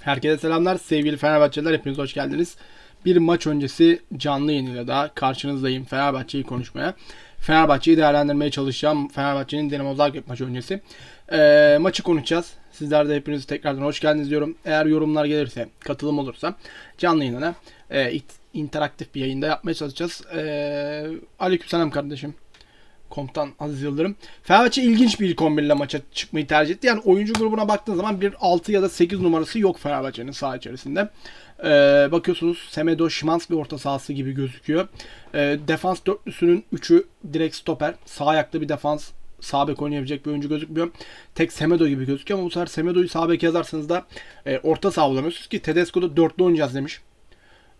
Herkese selamlar sevgili Fenerbahçeliler hepiniz hoş geldiniz. Bir maç öncesi canlı yayınıyla daha karşınızdayım Fenerbahçe'yi konuşmaya. Fenerbahçe'yi değerlendirmeye çalışacağım. Fenerbahçe'nin Dinamo Zagreb maçı öncesi. Ee, maçı konuşacağız. Sizler de hepiniz tekrardan hoş geldiniz diyorum. Eğer yorumlar gelirse, katılım olursa canlı yayına e, interaktif bir yayında yapmaya çalışacağız. Ee, aleykümselam kardeşim. Komutan Aziz Yıldırım. Fenerbahçe ilginç bir ilk 11 ile maça çıkmayı tercih etti. Yani oyuncu grubuna baktığın zaman bir 6 ya da 8 numarası yok Fenerbahçe'nin saha içerisinde. Ee, bakıyorsunuz Semedo, Şimanski orta sahası gibi gözüküyor. Ee, defans dörtlüsünün 3'ü direkt stoper. Sağ ayaklı bir defans sağ bek oynayabilecek bir oyuncu gözükmüyor. Tek Semedo gibi gözüküyor ama bu sefer Semedo'yu sağ bek yazarsanız da e, orta saha bulamıyorsunuz ki Tedesco'da dörtlü oynayacağız demiş.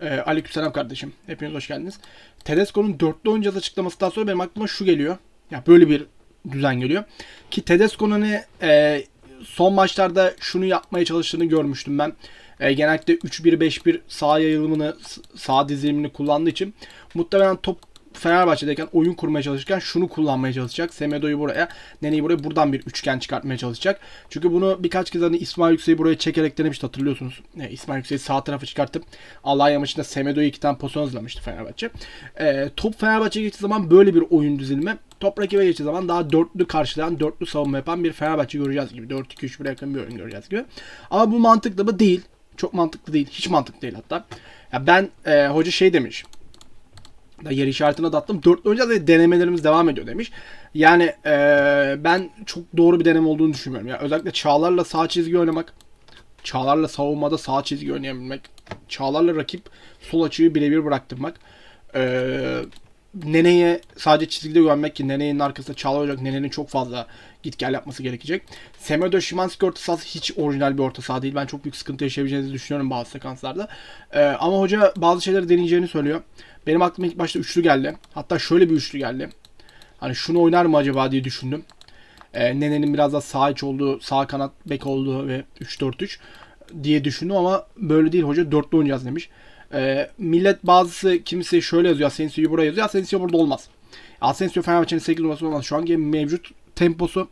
Ee, aleykümselam kardeşim. Hepiniz hoş geldiniz. Tedesco'nun dörtlü oynayacağız açıklamasından sonra benim aklıma şu geliyor. Ya böyle bir düzen geliyor. Ki Tedesco'nun hani, e, son maçlarda şunu yapmaya çalıştığını görmüştüm ben. E, genellikle 3-1-5-1 sağ yayılımını, sağ dizilimini kullandığı için muhtemelen top Fenerbahçe'deyken oyun kurmaya çalışırken şunu kullanmaya çalışacak. Semedo'yu buraya, Nene'yi buraya buradan bir üçgen çıkartmaya çalışacak. Çünkü bunu birkaç kez hani İsmail Yüksek'i buraya çekerek denemişti hatırlıyorsunuz. E, İsmail Yüksek'i sağ tarafa çıkartıp Alanya maçında Semedo'yu iki tane pozisyon hazırlamıştı Fenerbahçe. E, top Fenerbahçe'ye geçtiği zaman böyle bir oyun dizilimi. Top rakibe geçtiği zaman daha dörtlü karşılayan, dörtlü savunma yapan bir Fenerbahçe göreceğiz gibi. 4-2-3-1'e yakın bir oyun göreceğiz gibi. Ama bu mantıklı mı? Değil. Çok mantıklı değil. Hiç mantıklı değil hatta. Ya ben e, hoca şey demiş. Da yer işaretine de attım. Dörtlü oynayacağız ve denemelerimiz devam ediyor demiş. Yani e, ben çok doğru bir deneme olduğunu düşünmüyorum. Ya özellikle Çağlar'la sağ çizgi oynamak, Çağlar'la savunmada sağ çizgi oynayabilmek, Çağlar'la rakip sol açıyı birebir bıraktırmak, e, Nene'ye sadece çizgide güvenmek ki Nene'nin arkasında Çağlar olacak. Nene'nin çok fazla git gel yapması gerekecek. Semedo Şimanski orta sahası hiç orijinal bir orta saha değil. Ben çok büyük sıkıntı yaşayabileceğinizi düşünüyorum bazı sekanslarda. E, ama hoca bazı şeyleri deneyeceğini söylüyor. Benim aklıma ilk başta üçlü geldi. Hatta şöyle bir üçlü geldi. Hani şunu oynar mı acaba diye düşündüm. Ee, Nene'nin biraz da sağ iç olduğu, sağ kanat bek olduğu ve 3-4-3 diye düşündüm ama böyle değil hoca dörtlü oynayacağız demiş. Ee, millet bazısı kimisi şöyle yazıyor Asensio'yu buraya yazıyor. Asensio burada olmaz. Asensio Fenerbahçe'nin 8 numarası olmaz. Şu anki mevcut temposu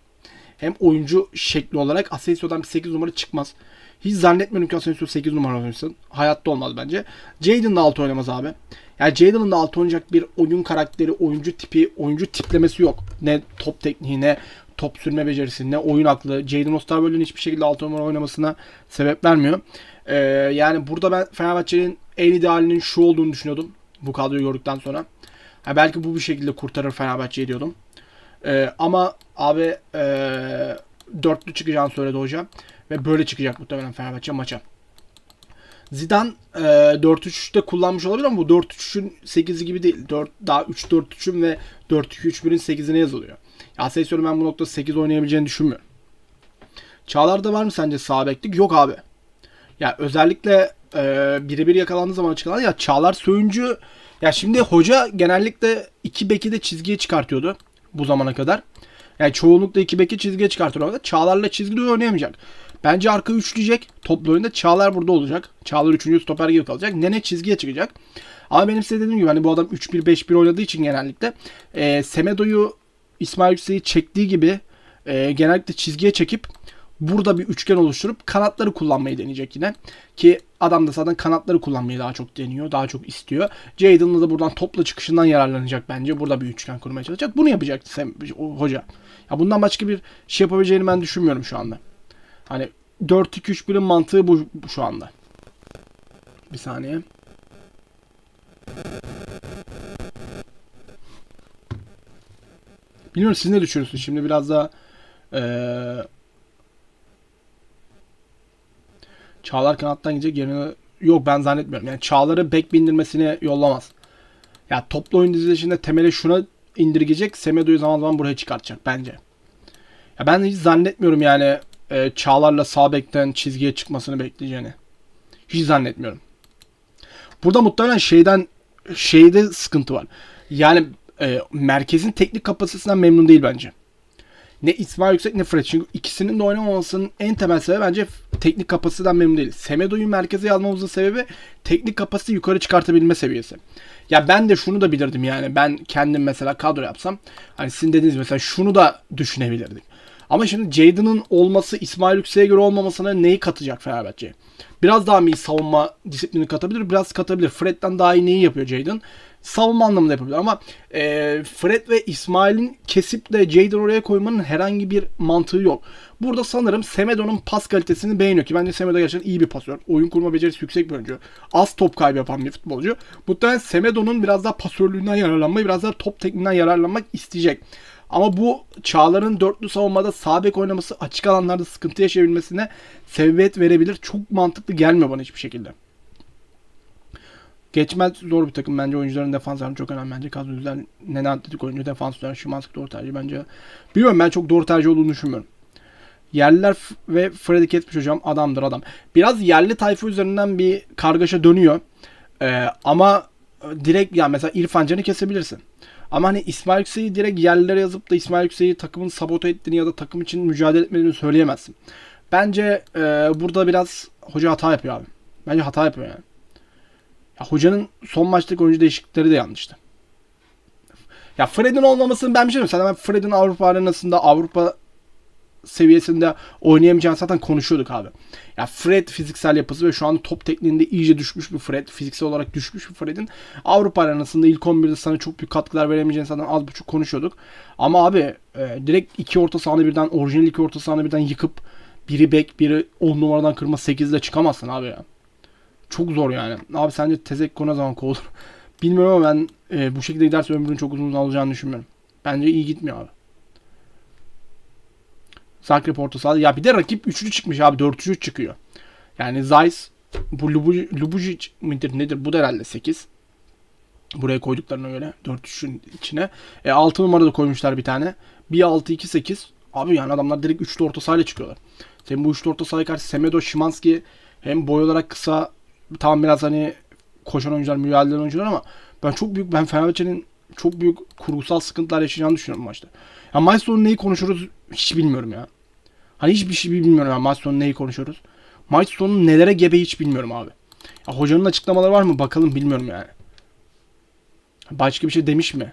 hem oyuncu şekli olarak Asensio'dan bir 8 numara çıkmaz. Hiç zannetmiyorum ki Asensio 8 numara oynasın. Hayatta olmaz bence. Jadon da 6 oynamaz abi. Yani Jadon'ın da 6 oynayacak bir oyun karakteri, oyuncu tipi, oyuncu tiplemesi yok. Ne top tekniği, ne top sürme becerisi, ne oyun aklı. Jadon Osterwolde'nin hiçbir şekilde 6 numara oynamasına sebep vermiyor. Ee, yani burada ben Fenerbahçe'nin en idealinin şu olduğunu düşünüyordum. Bu kadroyu gördükten sonra. Ha, belki bu bir şekilde kurtarır Fenerbahçe'yi diyordum. Ee, ama abi ee, dörtlü çıkacağını söyledi hocam. Ve böyle çıkacak muhtemelen Fenerbahçe maça. Zidane e, 4-3-3'te kullanmış olabilir ama bu 4-3-3'ün 8'i gibi değil. 4, daha 3-4-3'ün ve 4-2-3-1'in 8'ine yazılıyor. Ya Asensio'nun ben bu noktada 8 oynayabileceğini düşünmüyorum. Çağlar'da var mı sence sağ beklik? Yok abi. Ya özellikle e, birebir yakalandığı zaman açıklanan ya Çağlar Söyüncü ya şimdi hoca genellikle iki beki de çizgiye çıkartıyordu bu zamana kadar. Yani çoğunlukla iki beki çizgiye çıkartıyor. Çağlar'la çizgide oynayamayacak. Bence arka üçleyecek. Toplu oyunda Çağlar burada olacak. Çağlar 3. stoper gibi kalacak. Nene çizgiye çıkacak. Ama benim size dediğim gibi hani bu adam 3-1-5-1 oynadığı için genellikle e, Semedo'yu İsmail Yüksek'i çektiği gibi e, genellikle çizgiye çekip burada bir üçgen oluşturup kanatları kullanmayı deneyecek yine. Ki adam da zaten kanatları kullanmayı daha çok deniyor. Daha çok istiyor. Jadon'la da buradan topla çıkışından yararlanacak bence. Burada bir üçgen kurmaya çalışacak. Bunu yapacak Sem o, hoca. Ya bundan başka bir şey yapabileceğini ben düşünmüyorum şu anda. Hani 4-2-3-1'in mantığı bu, şu anda. Bir saniye. Bilmiyorum siz ne düşünüyorsunuz? Şimdi biraz daha eee Çağlar kanattan gidecek yerine yok ben zannetmiyorum. Yani Çağlar'ı bek bindirmesine yollamaz. Ya toplu oyun dizilişinde temeli şuna indirgeyecek. Semedo'yu zaman zaman buraya çıkartacak bence. Ya ben hiç zannetmiyorum yani e, Çağlar'la sağ bekten çizgiye çıkmasını bekleyeceğini. Hiç zannetmiyorum. Burada muhtemelen şeyden şeyde sıkıntı var. Yani e, merkezin teknik kapasitesinden memnun değil bence. Ne İsmail Yüksek ne Fred. Çünkü ikisinin de oynamamasının en temel sebebi bence teknik kapasiteden memnun değil. Semedo'yu merkeze almamızın sebebi teknik kapasite yukarı çıkartabilme seviyesi. Ya ben de şunu da bilirdim yani. Ben kendim mesela kadro yapsam hani sizin dediğiniz mesela şunu da düşünebilirdik. Ama şimdi Jadon'ın olması İsmail Yüksek'e göre olmamasına neyi katacak Fenerbahçe? Biraz daha mı iyi savunma disiplini katabilir? Biraz katabilir. Fred'den daha iyi neyi yapıyor Jadon? Savunma anlamında yapabilir ama e, Fred ve İsmail'in kesip de Jadon oraya koymanın herhangi bir mantığı yok. Burada sanırım Semedo'nun pas kalitesini beğeniyor ki bence Semedo gerçekten iyi bir pasör. Oyun kurma becerisi yüksek bir oyuncu. Az top kaybı yapan bir futbolcu. Muhtemelen Semedo'nun biraz daha pasörlüğünden yararlanmayı, biraz daha top tekniğinden yararlanmak isteyecek. Ama bu Çağlar'ın dörtlü savunmada sağ bek oynaması açık alanlarda sıkıntı yaşayabilmesine sebebiyet verebilir. Çok mantıklı gelmiyor bana hiçbir şekilde. Geçmez zor bir takım bence oyuncuların defansları çok önemli bence. Kadro yüzden Nene Atletik oyuncu defanslar Şimanski doğru tercih bence. Bilmiyorum ben çok doğru tercih olduğunu düşünmüyorum. Yerliler ve Freddy Kesmiş hocam adamdır adam. Biraz yerli tayfa üzerinden bir kargaşa dönüyor. Ee, ama direkt yani mesela İrfan Can'ı kesebilirsin. Ama hani İsmail Yüksek'i direkt yerlilere yazıp da İsmail Yüksek'i takımın sabote ettiğini ya da takım için mücadele etmediğini söyleyemezsin. Bence e, burada biraz hoca hata yapıyor abi. Bence hata yapıyor yani. Ya hocanın son maçtaki oyuncu değişiklikleri de yanlıştı. Ya Fred'in olmamasını ben bir şey. Zaten ben Fred'in Avrupa arenasında Avrupa seviyesinde oynayamayacağını zaten konuşuyorduk abi. Ya Fred fiziksel yapısı ve şu anda top tekniğinde iyice düşmüş bir Fred. Fiziksel olarak düşmüş bir Fred'in Avrupa arenasında ilk 11'de sana çok büyük katkılar veremeyeceğini zaten az buçuk konuşuyorduk. Ama abi e, direkt iki orta sahanı birden orijinal iki orta sahanı birden yıkıp biri bek biri 10 numaradan kırma 8'de çıkamazsın abi ya. Çok zor yani. Abi sence Tezekko ne zaman kovulur? Bilmiyorum ama ben e, bu şekilde giderse ömrünün çok uzun olacağını düşünmüyorum. Bence iyi gitmiyor abi. Zagreb orta sahada. Ya bir de rakip üçlü çıkmış abi. 4-3 çıkıyor. Yani Zeiss bu Lubu- Lubujic midir nedir? Bu da herhalde 8. Buraya koyduklarına göre 4-3'ün içine. E, 6 numara da koymuşlar bir tane. Bir 6-2-8. Abi yani adamlar direkt üçlü orta sahayla çıkıyorlar. Senin bu üçlü orta sahaya karşı Semedo, Şimanski hem boy olarak kısa tamam biraz hani koşan oyuncular, mücadele oyuncular ama ben çok büyük ben Fenerbahçe'nin çok büyük kurgusal sıkıntılar yaşayacağını düşünüyorum maçta. Ya maç sonu neyi konuşuruz hiç bilmiyorum ya. Hani hiçbir şey bilmiyorum ya maç sonu neyi konuşuyoruz. Maç sonu nelere gebe hiç bilmiyorum abi. Ya hocanın açıklamaları var mı bakalım bilmiyorum yani. Başka bir şey demiş mi?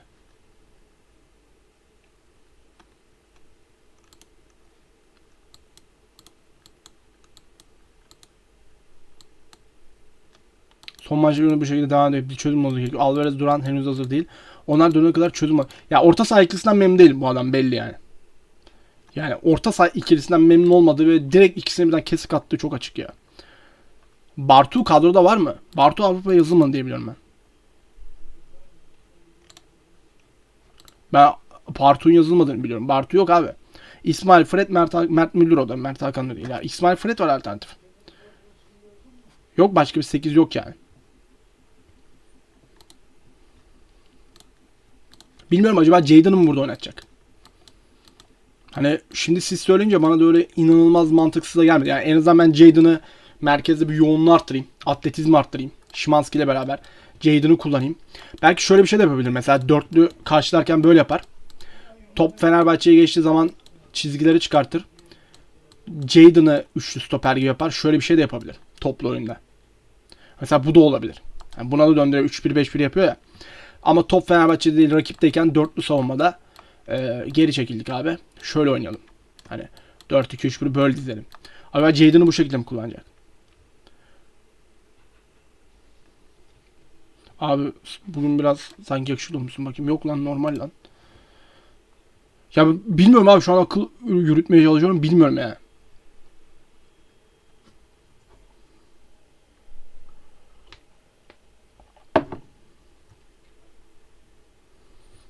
Son maçta yönü bu şekilde devam ediyor. Bir çözüm oldu. gerekiyor. Alvarez Duran henüz hazır değil. Onlar dönene kadar çözüm var. Ya orta saha ikilisinden memnun değilim bu adam belli yani. Yani orta saha ikilisinden memnun olmadı ve direkt ikisini birden kesik attığı çok açık ya. Bartu kadroda var mı? Bartu Avrupa'ya yazılmadı diye biliyorum ben. Ben Bartu'nun yazılmadığını biliyorum. Bartu yok abi. İsmail Fred, Mert, Mert Müldür o da. Mert Hakan da değil. Ya. İsmail Fred var alternatif. Yok başka bir 8 yok yani. Bilmiyorum acaba Jadon'ı mı burada oynatacak? Hani şimdi siz söyleyince bana da öyle inanılmaz mantıksız da gelmedi. Yani en azından ben Jadon'ı merkezde bir yoğunluğu arttırayım. Atletizmi arttırayım. Şimanski ile beraber Jadon'ı kullanayım. Belki şöyle bir şey de yapabilir. Mesela dörtlü karşılarken böyle yapar. Top Fenerbahçe'ye geçtiği zaman çizgileri çıkartır. Jadon'ı üçlü stoper gibi yapar. Şöyle bir şey de yapabilir. Toplu oyunda. Mesela bu da olabilir. Yani buna da döndürüyor. 3-1-5-1 yapıyor ya. Ama top Fenerbahçe'de değil rakipteyken dörtlü savunmada e, geri çekildik abi. Şöyle oynayalım. Hani 4-2-3-1 böyle dizelim. Ama Jadon'ı bu şekilde mi kullanacak? Abi bugün biraz sanki yakışıklı musun bakayım. Yok lan normal lan. Ya bilmiyorum abi şu an akıl yürütmeye çalışıyorum. Bilmiyorum yani.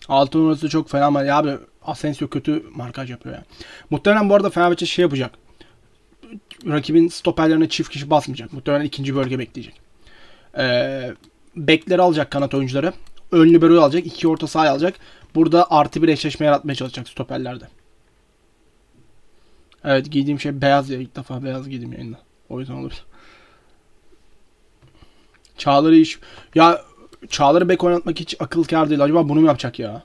Altı numarası çok fena ama ya abi Asensio kötü markaj yapıyor ya. Muhtemelen bu arada Fenerbahçe şey yapacak. Rakibin stoperlerine çift kişi basmayacak. Muhtemelen ikinci bölge bekleyecek. Ee, bekleri alacak kanat oyuncuları. Ön liberoyu alacak. iki orta saha alacak. Burada artı bir eşleşme yaratmaya çalışacak stoperlerde. Evet giydiğim şey beyaz ya. ilk defa beyaz giydim yayında. O yüzden olabilir. Çağlar'ı iş... Ya Çağlar'ı bek oynatmak hiç akıl kâr değil. Acaba bunu mu yapacak ya?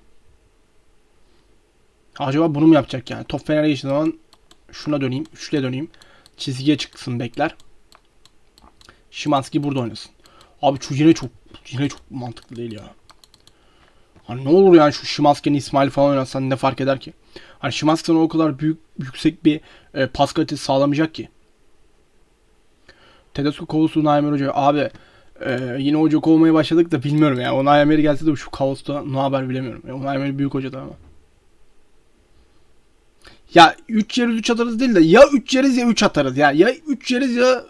Acaba bunu mu yapacak yani? Top Fener'e geçtiği zaman şuna döneyim. Üçlüye döneyim. Çizgiye çıksın bekler. Şimanski burada oynasın. Abi şu yine çok yine çok mantıklı değil ya. Hani ne olur yani şu Şimanski'nin İsmail falan oynatsan ne fark eder ki? Hani Şimanski o kadar büyük yüksek bir e, pas kalitesi sağlamayacak ki. Tedesco kovulsun Naimir Hoca. Abi e, yine hoca kovmaya başladık da bilmiyorum ya. Onay Emery gelse de şu kaosta ne haber bilemiyorum. Ya, Onay Emery büyük hoca da ama. Ya 3 yeriz 3 atarız değil de ya 3 yeriz ya 3 atarız ya. Ya 3 yeriz ya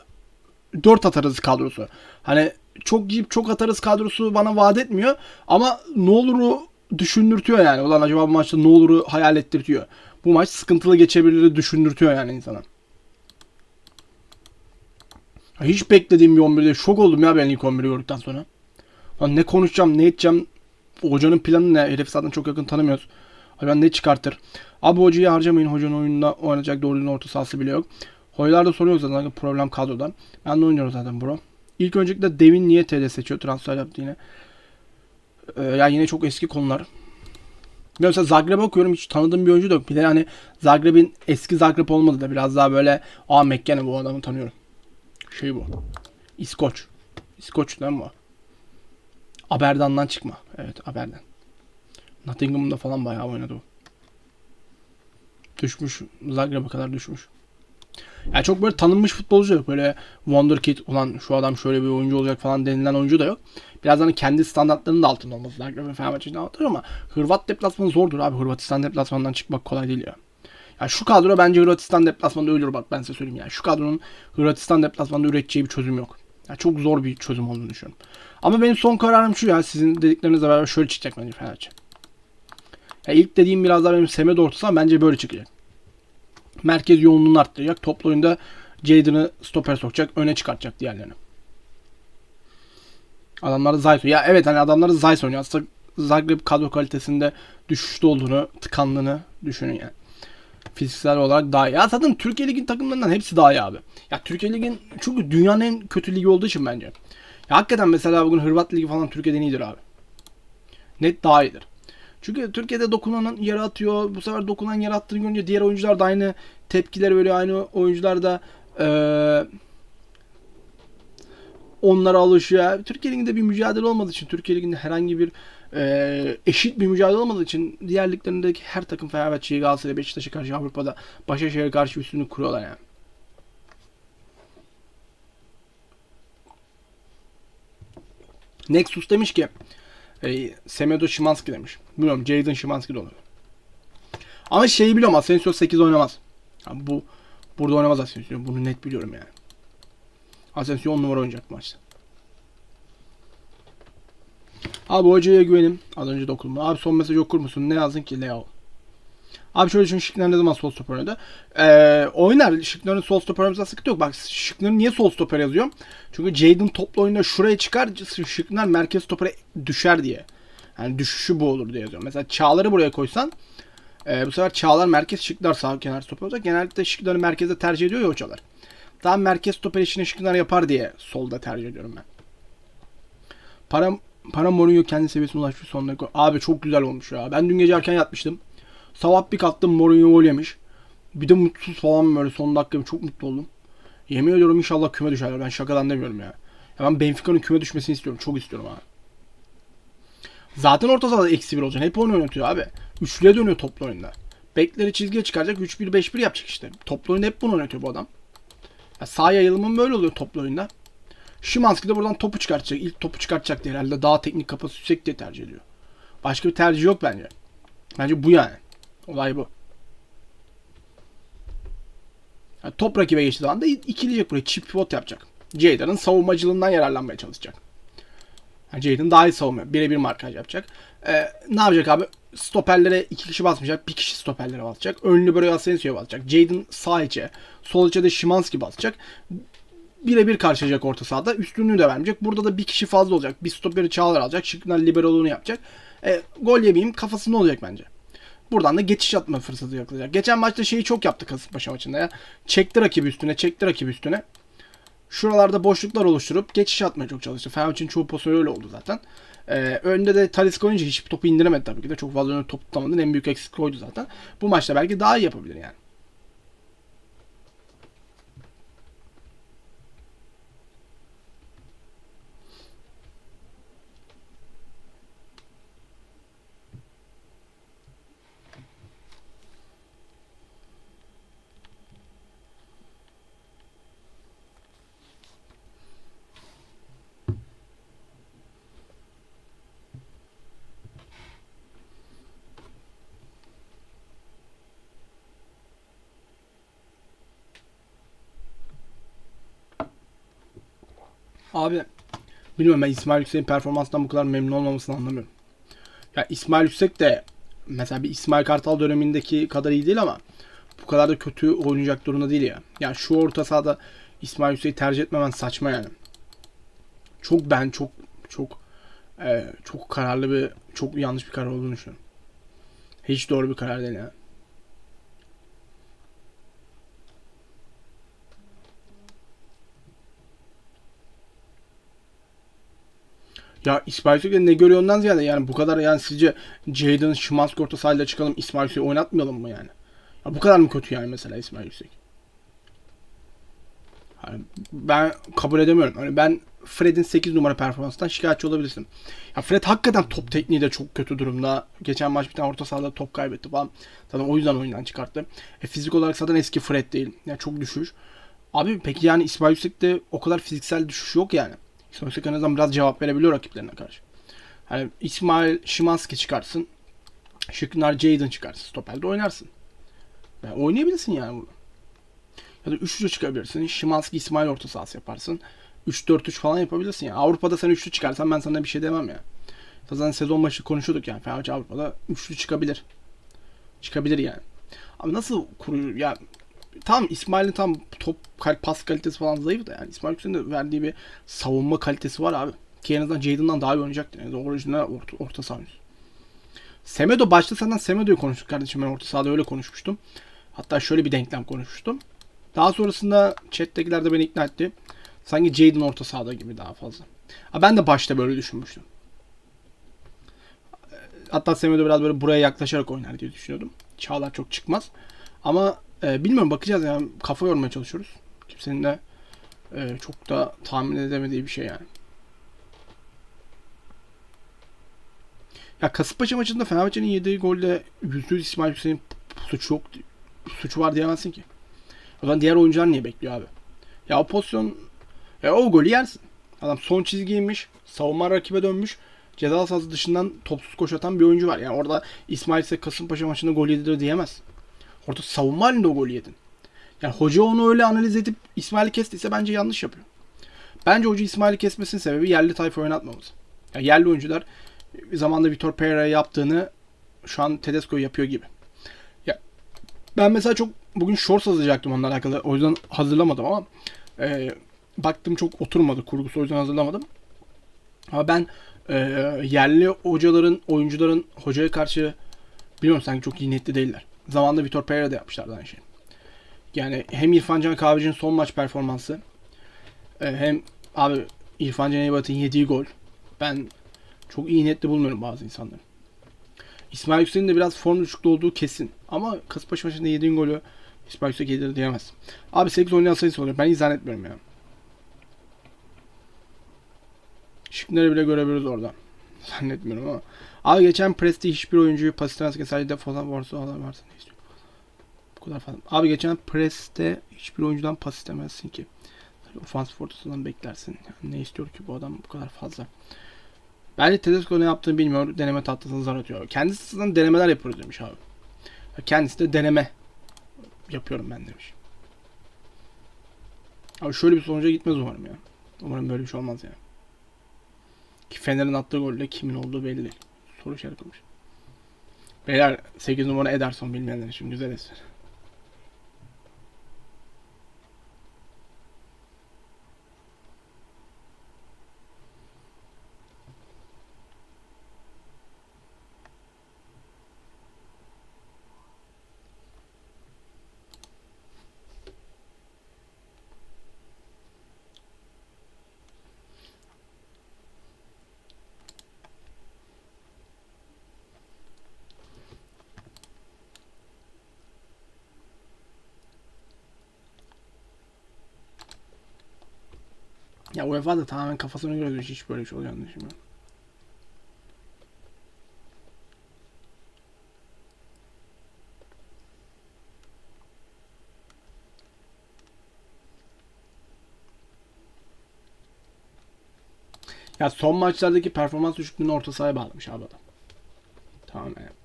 4 atarız kadrosu. Hani çok yiyip çok atarız kadrosu bana vaat etmiyor. Ama ne oluru düşündürtüyor yani. Ulan acaba bu maçta ne oluru hayal ettirtiyor. Bu maç sıkıntılı geçebilir düşündürtüyor yani insana. Hiç beklediğim bir 11'de şok oldum ya ben ilk 11'i gördükten sonra. Lan ne konuşacağım ne edeceğim. Hocanın planı ne? Herif zaten çok yakın tanımıyoruz. Acaba ne çıkartır? Abi hocayı harcamayın. Hocanın oyununda oynayacak doğru orta sahası bile yok. Hocalar da soruyor zaten problem kadroda. Ben de oynuyorum zaten bro. İlk öncelikle Devin niye TD seçiyor? Transfer yaptı yine. Ee, ya yine çok eski konular. Ben Mesela Zagreb'e bakıyorum hiç tanıdığım bir oyuncu da yok. Bir de hani Zagreb'in eski Zagreb olmadı da biraz daha böyle aa Mekkene bu adamı tanıyorum. Şey bu. İskoç. İskoç değil mi bu? Aberdeen'dan çıkma. Evet Aberdeen. Nottingham'da falan bayağı oynadı o. Düşmüş. Zagreb'e kadar düşmüş. Yani çok böyle tanınmış futbolcu yok. Böyle Wonderkid ulan şu adam şöyle bir oyuncu olacak falan denilen oyuncu da yok. Biraz hani kendi standartlarının da altında olması lazım. ve Fenerbahçe'nin altında ama Hırvat deplasmanı zordur abi. Hırvatistan deplasmanından çıkmak kolay değil ya. Ya şu kadro bence Hırvatistan deplasmanında ölür bak ben size söyleyeyim yani. Şu kadronun Hırvatistan deplasmanında üreteceği bir çözüm yok. Ya çok zor bir çözüm olduğunu düşünüyorum. Ama benim son kararım şu ya sizin dediklerinizle beraber şöyle çıkacak bence Fenerbahçe. Ya ilk dediğim biraz daha benim Semedo ortası ama bence böyle çıkacak. Merkez yoğunluğunu arttıracak. Toplu oyunda Jadon'ı stoper sokacak. Öne çıkartacak diğerlerini. Adamlar Zayt Ya evet hani adamları Zayt oynuyor. Aslında Zagreb kadro kalitesinde düşüşte olduğunu, tıkandığını düşünün yani. Fiziksel olarak daha iyi. Ya zaten Türkiye Ligi'nin takımlarından hepsi daha iyi abi. Ya Türkiye Ligi'nin çünkü dünyanın en kötü ligi olduğu için bence. Ya hakikaten mesela bugün Hırvat Ligi falan Türkiye'den iyidir abi. Net daha iyidir. Çünkü Türkiye'de dokunan yere atıyor. Bu sefer dokunan yere attığını görünce diğer oyuncular da aynı tepkileri veriyor. Aynı oyuncular da ee, onlara alışıyor. Türkiye Ligi'nde bir mücadele olmadığı için, Türkiye Ligi'nde herhangi bir e, eşit bir mücadele olmadığı için diğer liglerindeki her takım Fenerbahçe'yi, Galatasaray'ı, Beşiktaş'ı karşı Avrupa'da Başakşehir'e karşı üstünlük kuruyorlar yani. Nexus demiş ki e, Semedo Şimanski demiş. Bilmiyorum Jadon Şimanski de olur. Ama şeyi biliyorum Asensio 8 oynamaz. Yani bu burada oynamaz Asensio. Bunu net biliyorum yani. Asensio 10 numara oynayacak maçta. Abi hocaya güvenim. Az önce de okudum. Abi son mesaj okur musun? Ne yazdın ki Leo? Abi şöyle düşün Şıkner ne zaman sol stoper oynadı? Ee, oynar. Şıkner'in sol stoper oynamasına sıkıntı yok. Bak Şıkner niye sol stoper yazıyor? Çünkü Jadon toplu oyunda şuraya çıkar. Şıkner merkez stopere düşer diye. Yani düşüşü bu olur diye yazıyor. Mesela Çağlar'ı buraya koysan e, bu sefer Çağlar merkez Şıkner sağ kenar stoper olacak. Genellikle Şıkner'i merkezde tercih ediyor ya hocalar. Daha merkez stoper işini Şıkner yapar diye solda tercih ediyorum ben. Para, para Mourinho kendi seviyesine ulaşmış son dakika. Abi çok güzel olmuş ya. Ben dün gece erken yatmıştım. Sabah bir kalktım Mourinho gol yemiş. Bir de mutsuz falan böyle son dakika çok mutlu oldum. Yemin ediyorum inşallah küme düşerler. Ben şakadan demiyorum ya. ya ben Benfica'nın küme düşmesini istiyorum. Çok istiyorum abi. Zaten orta sahada eksi bir olacak. Hep onu oynatıyor abi. Üçlüye dönüyor toplu oyunda. Bekleri çizgiye çıkaracak. 3-1-5-1 yapacak işte. Toplu oyunda hep bunu oynatıyor bu adam. Ya sağ yayılımın böyle oluyor toplu oyunda. Şimanski de buradan topu çıkartacak. İlk topu çıkartacak diye herhalde. Daha teknik kapası yüksek diye tercih ediyor. Başka bir tercih yok bence. Bence bu yani. Olay bu. Yani top rakibe geçtiği zaman da ikileyecek buraya. Çift pivot yapacak. Jadon'ın savunmacılığından yararlanmaya çalışacak. Yani Jadon daha iyi savunma. Birebir markaj yapacak. Ee, ne yapacak abi? Stoperlere iki kişi basmayacak. Bir kişi stoperlere basacak. Önlü böyle Asensio'ya basacak. Jadon sağ içe. Sol içe de Şimanski basacak. Birebir karşılayacak orta sahada. Üstünlüğü de vermeyecek. Burada da bir kişi fazla olacak. Bir stoperi Çağlar alacak. Şıklar liberoluğunu yapacak. E, gol yemeyeyim kafasında olacak bence. Buradan da geçiş atma fırsatı yakalayacak. Geçen maçta şeyi çok yaptı Kasımpaşa maçında ya. Çekti rakibi üstüne, çekti rakibi üstüne. Şuralarda boşluklar oluşturup geçiş atmaya çok çalıştı. Fenerbahçe'nin çoğu pozisyonu öyle oldu zaten. Ee, önde de Talisca oyuncu hiçbir topu indiremedi tabii ki de. Çok fazla önde top tutamadığının en büyük eksikliği oydu zaten. Bu maçta belki daha iyi yapabilir yani. Abi bilmiyorum ben İsmail Yüksek'in performansından bu kadar memnun olmamasını anlamıyorum. Ya İsmail Yüksek de mesela bir İsmail Kartal dönemindeki kadar iyi değil ama bu kadar da kötü oynayacak durumda değil ya. Yani şu orta sahada İsmail Yüksek'i tercih etmemen saçma yani. Çok ben çok çok e, çok kararlı bir çok yanlış bir karar olduğunu düşünüyorum. Hiç doğru bir karar değil yani. Ya İsmail Yüksek'le ne görüyor ondan ziyade yani bu kadar yani sizce Jadon Şimanski orta sahayla çıkalım İsmail Yüksek'i oynatmayalım mı yani? Ya bu kadar mı kötü yani mesela İsmail Yüksek? Yani ben kabul edemiyorum. Hani ben Fred'in 8 numara performansından şikayetçi olabilirsin. Ya Fred hakikaten top tekniği de çok kötü durumda. Geçen maç bir tane orta sahada top kaybetti falan. Zaten o yüzden oyundan çıkarttı. E, fizik olarak zaten eski Fred değil. Yani çok düşüş. Abi peki yani İsmail Yüksek'te o kadar fiziksel düşüş yok yani. Yüksek en biraz cevap verebiliyor rakiplerine karşı. Hani İsmail Şimanski çıkarsın. Şıknar Jadon çıkarsın. Stopelde oynarsın. Yani oynayabilirsin yani burada. Ya da 3-3 çıkabilirsin. Şimanski İsmail orta sahası yaparsın. 3-4-3 falan yapabilirsin yani. Avrupa'da sen üçlü çıkarsan ben sana bir şey demem ya. Zaten sezon başı konuşuyorduk yani. Fenerbahçe Avrupa'da üçlü çıkabilir. Çıkabilir yani. Ama nasıl kuruyor ya tam İsmail'in tam top pas kalitesi falan zayıf da yani İsmail Yüksek'in de verdiği bir savunma kalitesi var abi. Ki en azından Jadon'dan daha iyi oynayacaktı. Yani orijinal orta, orta saha. Semedo başta senden Semedo'yu konuştuk kardeşim ben orta sahada öyle konuşmuştum. Hatta şöyle bir denklem konuşmuştum. Daha sonrasında chat'tekiler de beni ikna etti. Sanki Jadon orta sahada gibi daha fazla. Ha, ben de başta böyle düşünmüştüm. Hatta Semedo biraz böyle buraya yaklaşarak oynar diye düşünüyordum. Çağlar çok çıkmaz. Ama e, bilmiyorum bakacağız yani kafa yormaya çalışıyoruz. Kimsenin de e, çok da tahmin edemediği bir şey yani. Ya Kasımpaşa maçında Fenerbahçe'nin yediği golde %100 İsmail Hüseyin suçu yok suçu var diyemezsin ki. Zaman diğer oyuncular niye bekliyor abi? Ya o pozisyon ya o golü yersin. Adam son çizgiymiş. Savunma rakibe dönmüş. Ceza sahası dışından topsuz koş atan bir oyuncu var. Yani orada İsmail ise Kasımpaşa maçında gol yedi diyemez. Orada savunma halinde o golü yedin. Yani hoca onu öyle analiz edip İsmail'i kestiyse bence yanlış yapıyor. Bence hoca İsmail'i kesmesinin sebebi yerli tayfa oynatmaması. Yani yerli oyuncular bir zamanda Vitor Pereira yaptığını şu an Tedesco yapıyor gibi. Ya ben mesela çok bugün shorts hazırlayacaktım onunla alakalı. O yüzden hazırlamadım ama e, baktım çok oturmadı kurgusu o yüzden hazırlamadım. Ama ben e, yerli hocaların, oyuncuların hocaya karşı biliyorum sanki çok iyi niyetli değiller. Zamanında Vitor Pereira da yapmışlardı aynı şey. Yani hem İrfan Can Kahveci'nin son maç performansı e, hem abi İrfan Can Eybat'ın yediği gol. Ben çok iyi niyetli bulmuyorum bazı insanları. İsmail Yüksek'in de biraz form düşüklü olduğu kesin. Ama Kasımpaşa maçında yediğin golü İsmail Yüksek yedir diyemez. Abi 8 oynayan sayısı oluyor. Ben hiç zannetmiyorum ya. Şıkları bile görebiliriz oradan. Zannetmiyorum ama. Abi geçen Presti hiçbir oyuncuyu pas istemezken sadece defadan varsa alan varsa ne istiyor? Bu kadar fazla. Abi geçen Preste hiçbir oyuncudan pas istemezsin ki. Ofansif ortasından beklersin. Yani ne istiyor ki bu adam bu kadar fazla. Bence Tedesco ne yaptığını bilmiyor. Deneme tahtasını zar atıyor. Kendisi zaten denemeler yapıyoruz demiş abi. Kendisi de deneme yapıyorum ben demiş. Abi şöyle bir sonuca gitmez umarım ya. Umarım böyle bir şey olmaz yani. Ki Fener'in attığı golle kimin olduğu belli değil. Soru işareti olmuş. Beyler 8 numara Ederson bilmeyenler için güzel eser. Ya UEFA da tamamen kafasına göre düşüyor. Hiç böyle bir şey olacağını düşünmüyorum. Ya son maçlardaki performans düşüklüğünü orta sahaya bağlamış abi adam. Tamam yani.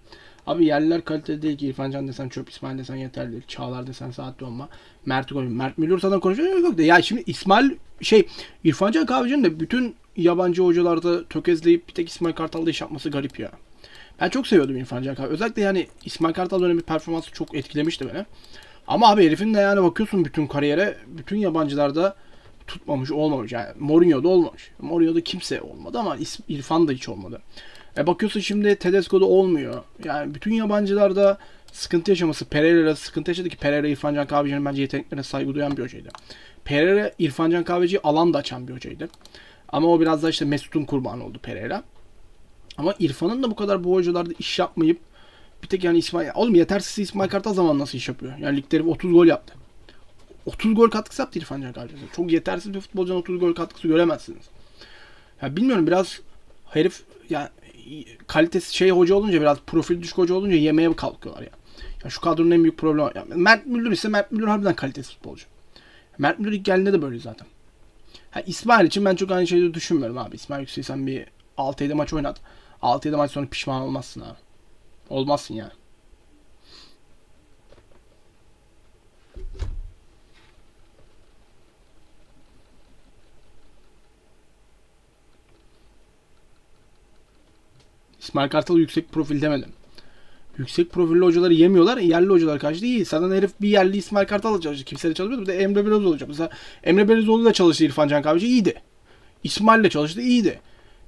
Abi yerliler kaliteli değil ki. İrfan Can desen çöp, İsmail desen yeterli. Çağlar desen saat olma. Mert koy. Mert Müldür zaten konuşuyor. Yok yok. Ya şimdi İsmail şey İrfan Can Kahveci'nin de bütün yabancı hocalarda tökezleyip bir tek İsmail Kartal'da iş yapması garip ya. Ben çok seviyordum İrfan Can Kahveci. Özellikle yani İsmail Kartal dönemi performansı çok etkilemişti beni. Ama abi herifin de yani bakıyorsun bütün kariyere bütün yabancılarda tutmamış olmamış. Yani Mourinho'da olmamış. Mourinho'da kimse olmadı ama İrfan da hiç olmadı. E bakıyorsun şimdi Tedesco'da olmuyor. Yani bütün yabancılarda sıkıntı yaşaması Pereira'da sıkıntı yaşadı ki Pereira İrfan Can Kahveci'nin bence yeteneklerine saygı duyan bir hocaydı. Pereira İrfan Can Kahveci'yi alan da açan bir hocaydı. Ama o biraz da işte Mesut'un kurbanı oldu Pereira. Ama İrfan'ın da bu kadar bu hocalarda iş yapmayıp bir tek yani İsmail... Oğlum yetersiz İsmail Kartal zaman nasıl iş yapıyor? Yani ligde herif 30 gol yaptı. 30 gol katkısı yaptı İrfan Can Kahveci. Çok yetersiz bir futbolcunun 30 gol katkısı göremezsiniz. Ya bilmiyorum biraz herif yani kalitesi şey hoca olunca biraz profil düşük hoca olunca yemeye kalkıyorlar ya. Ya şu kadronun en büyük problemi. Ya Mert Müldür ise Mert Müldür harbiden kalitesiz futbolcu. Mert Müldür ilk geldiğinde de böyle zaten. Ha, İsmail için ben çok aynı şeyi düşünmüyorum abi. İsmail Yüksel'i sen bir 6-7 maç oynat. 6-7 maç sonra pişman olmazsın abi. Olmazsın yani. İsmail Kartal yüksek profil demedim. Yüksek profilli hocaları yemiyorlar. Yerli hocalar karşı iyi. Zaten herif bir yerli İsmail Kartal'la çalıştı. Kimseyle çalışmıyordu. Bir de Emre Belözoğlu olacak. Mesela Emre Belözoğlu da çalıştı İrfan Can Kahveci. iyiydi. İsmail'le çalıştı. iyiydi.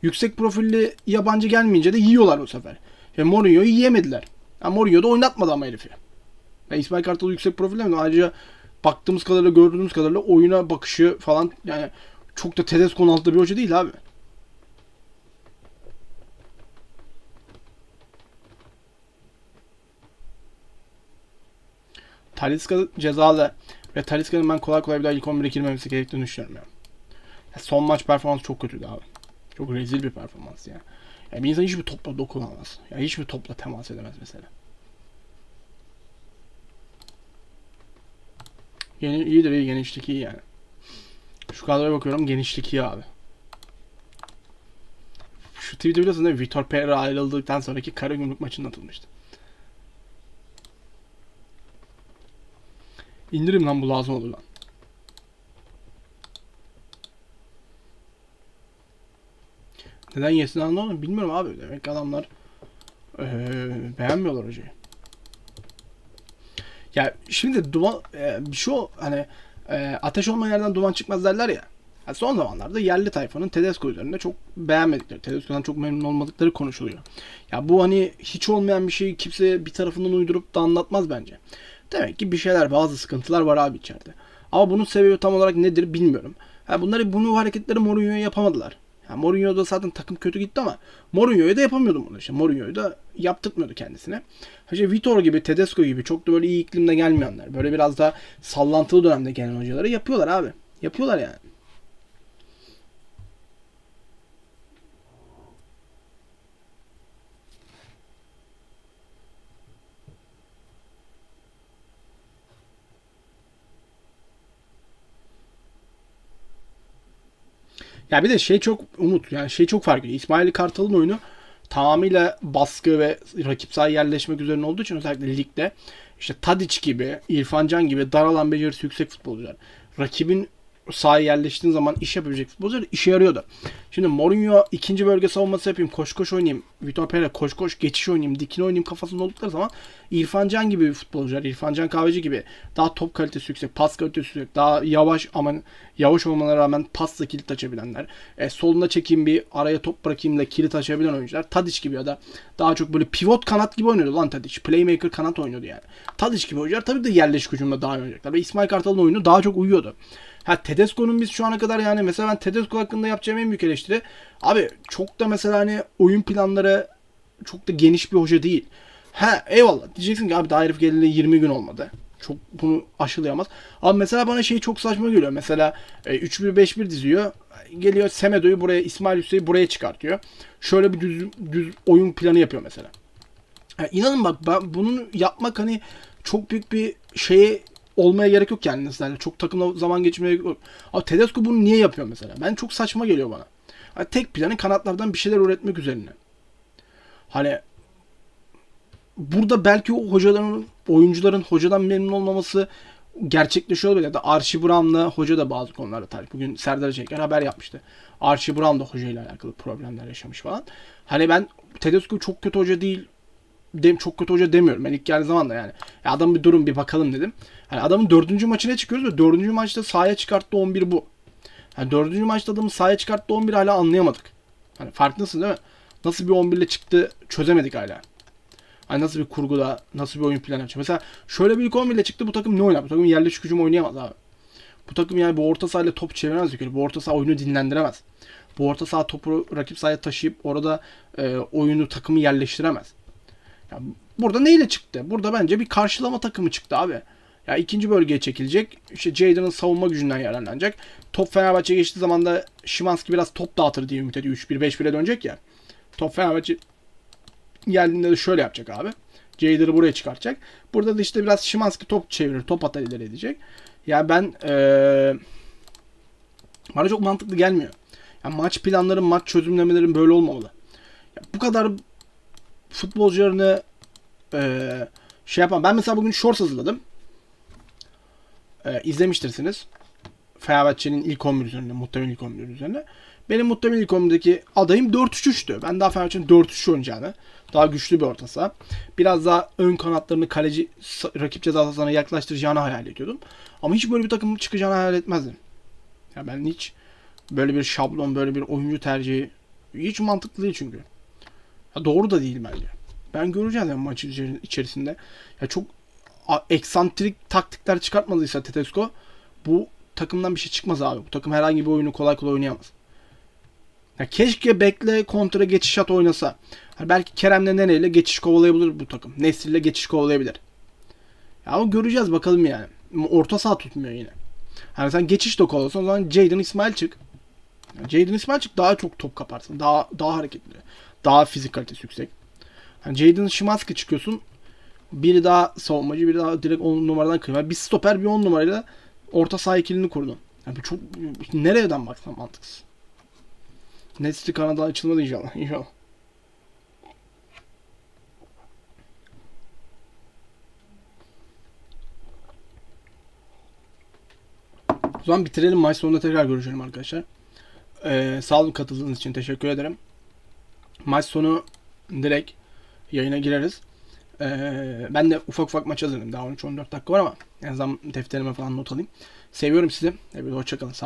Yüksek profilli yabancı gelmeyince de yiyorlar bu sefer. Ya Mourinho'yu yiyemediler. Ya Mourinho da oynatmadı ama herifi. Ya İsmail Kartal yüksek profil demedim. Ayrıca baktığımız kadarıyla gördüğümüz kadarıyla oyuna bakışı falan yani çok da Tedesco'nun altında bir hoca değil abi. Talisca cezalı ve Talisca'nın ben kolay kolay bir daha ilk 11'e girmemesi gerektiğini düşünüyorum ya. ya. Son maç performansı çok kötüydü abi. Çok rezil bir performans ya. Ya bir insan hiçbir topla dokunamaz. Ya hiçbir topla temas edemez mesela. Yeni, iyidir iyi genişlik iyi yani. Şu kadroya bakıyorum genişlik iyi abi. Şu tweet'i biliyorsun değil mi? Vitor Pereira ayrıldıktan sonraki Karagümrük maçında atılmıştı. İndirim lan bu lazım olur lan. Neden yesin anlamadım bilmiyorum abi. Demek ki adamlar ee, beğenmiyorlar hocayı. Ya şimdi duman e, bir o hani e, ateş olmayan yerden duman çıkmaz derler ya. Yani son zamanlarda yerli tayfanın Tedesco üzerinde çok beğenmedikleri, Tedesco'dan çok memnun olmadıkları konuşuluyor. Ya bu hani hiç olmayan bir şeyi kimse bir tarafından uydurup da anlatmaz bence. Demek ki bir şeyler, bazı sıkıntılar var abi içeride. Ama bunun sebebi tam olarak nedir bilmiyorum. Ha bunları bunu hareketleri Mourinho'ya yapamadılar. Yani Mourinho'da zaten takım kötü gitti ama Mourinho'ya da yapamıyordum bunu işte. Mourinho'yu da yaptırmıyordu kendisine. İşte Vitor gibi, Tedesco gibi çok da böyle iyi iklimde gelmeyenler. Böyle biraz daha sallantılı dönemde gelen hocaları yapıyorlar abi. Yapıyorlar yani. Ya bir de şey çok umut yani şey çok fark ediyor. İsmail Kartal'ın oyunu tamamıyla baskı ve rakip sahaya yerleşmek üzerine olduğu için özellikle ligde işte Tadic gibi, İrfan Can gibi dar alan becerisi yüksek futbolcular. Rakibin sahaya yerleştiğin zaman iş yapabilecek futbolcular işe yarıyordu. Şimdi Mourinho ikinci bölge savunması yapayım, koş koş oynayayım. Vitor Pereira koş koş geçiş oynayayım, dikine oynayayım kafasında oldukları zaman İrfan Can gibi futbolcular, İrfan Can Kahveci gibi daha top kalitesi yüksek, pas kalitesi yüksek, daha yavaş ama yavaş olmalarına rağmen pasla kilit açabilenler. E, soluna çekeyim bir araya top bırakayım da kilit açabilen oyuncular. Tadic gibi ya da daha çok böyle pivot kanat gibi oynuyordu lan Tadic. Playmaker kanat oynuyordu yani. Tadic gibi oyuncular tabii de yerleşik hücumda daha iyi oynayacaklar. Ve İsmail Kartal'ın oyunu daha çok uyuyordu. Ha Tedesco'nun biz şu ana kadar yani mesela ben Tedesco hakkında yapacağım en büyük eleştiri abi çok da mesela hani oyun planları çok da geniş bir hoca değil. Ha eyvallah diyeceksin ki abi daha herif geleli 20 gün olmadı. Çok bunu aşılayamaz. Ama mesela bana şey çok saçma geliyor. Mesela e, 3-1-5-1 diziyor. Geliyor Semedo'yu buraya, İsmail Hüseyin'i buraya çıkartıyor. Şöyle bir düz, düz oyun planı yapıyor mesela. Yani inanın bak ben bunun yapmak hani çok büyük bir şeye olmaya gerek yok yani mesela. Çok takımla zaman geçirmeye gerek yok. Ama Tedesco bunu niye yapıyor mesela? Ben çok saçma geliyor bana. Hani tek planı kanatlardan bir şeyler üretmek üzerine. Hani burada belki o hocaların, oyuncuların hocadan memnun olmaması gerçekleşiyor olabilir. Ya da Archie Brown'la hoca da bazı konularda tartışıyor. Bugün Serdar Çeker haber yapmıştı. Archie Brown da hocayla alakalı problemler yaşamış falan. Hani ben Tedesco çok kötü hoca değil dem çok kötü hoca demiyorum. Ben ilk geldiği zaman da yani. Ya adam bir durun bir bakalım dedim. Hani adamın dördüncü maçına çıkıyoruz ve dördüncü maçta sahaya çıkarttı 11 bu. Yani dördüncü maçta adamın sahaya çıkarttı 11 hala anlayamadık. Hani farkındasın değil mi? Nasıl bir 11 ile çıktı çözemedik hala. Hani nasıl bir kurguda, nasıl bir oyun planı yapacak. Mesela şöyle bir ilk 11 ile çıktı bu takım ne oynar? Bu takım yerleşik hücum oynayamaz abi. Bu takım yani bu orta sahayla top çeviremez bir. Bu orta saha oyunu dinlendiremez. Bu orta saha topu rakip sahaya taşıyıp orada e, oyunu takımı yerleştiremez. Ya burada neyle çıktı? Burada bence bir karşılama takımı çıktı abi. Ya ikinci bölgeye çekilecek. İşte Jadon'ın savunma gücünden yararlanacak. Top Fenerbahçe geçtiği zaman da Şimanski biraz top dağıtır diye ümit ediyor. 3-1 5-1'e dönecek ya. Top Fenerbahçe geldiğinde de şöyle yapacak abi. Jadon'ı buraya çıkartacak. Burada da işte biraz Şimanski top çevirir. Top atar ileri edecek. Ya ben ee, bana çok mantıklı gelmiyor. Ya maç planların, maç çözümlemelerin böyle olmamalı. Ya bu kadar futbolcularını eee şey yapan. Ben mesela bugün shorts hazırladım. Eee izlemiştirsiniz. Fenerbahçe'nin ilk 11 üzerine, muhtemelen ilk 11 üzerine. Benim muhtemelen ilk 11'deki adayım 4-3-3'tü. Ben daha Fenerbahçe'nin 4-3 oynayacağını, daha güçlü bir orta saha. Biraz daha ön kanatlarını kaleci rakip ceza sahasına yaklaştıracağını hayal ediyordum. Ama hiç böyle bir takım çıkacağını hayal etmezdim. Ya ben hiç böyle bir şablon, böyle bir oyuncu tercihi hiç mantıklı değil çünkü. Ya doğru da değil bence. Ben göreceğim yani maç içeri- içerisinde. Ya çok eksantrik taktikler çıkartmadıysa Tedesco bu takımdan bir şey çıkmaz abi. Bu takım herhangi bir oyunu kolay kolay oynayamaz. Ya keşke bekle kontra geçiş at oynasa. Hani belki Kerem'le Nene'yle geçiş kovalayabilir bu takım. Nesli'yle geçiş kovalayabilir. Ya ama göreceğiz bakalım yani. Orta saha tutmuyor yine. Hani sen geçiş de kovalasın o zaman Jadon İsmail çık. Yani Jadon İsmail çık daha çok top kaparsın. Daha daha hareketli. Daha fizik kalitesi yüksek. Hani Jadon Şimanski çıkıyorsun. Biri daha savunmacı, biri daha direkt 10 numaradan kırıyor. Bir stoper, bir 10 numarayla orta saha ikilini kurdun. Yani çok nereden baksan mantıksız. Nesli Kanada açılmadı inşallah. İnşallah. O zaman bitirelim. Maç sonunda tekrar görüşelim arkadaşlar. Ee, sağ olun katıldığınız için teşekkür ederim. Maç sonu direkt yayına gireriz. Ee, ben de ufak ufak maç hazırlayayım. Daha 13-14 dakika var ama en azından defterime falan not alayım. Seviyorum sizi. Hepinize hoşçakalın. Sağ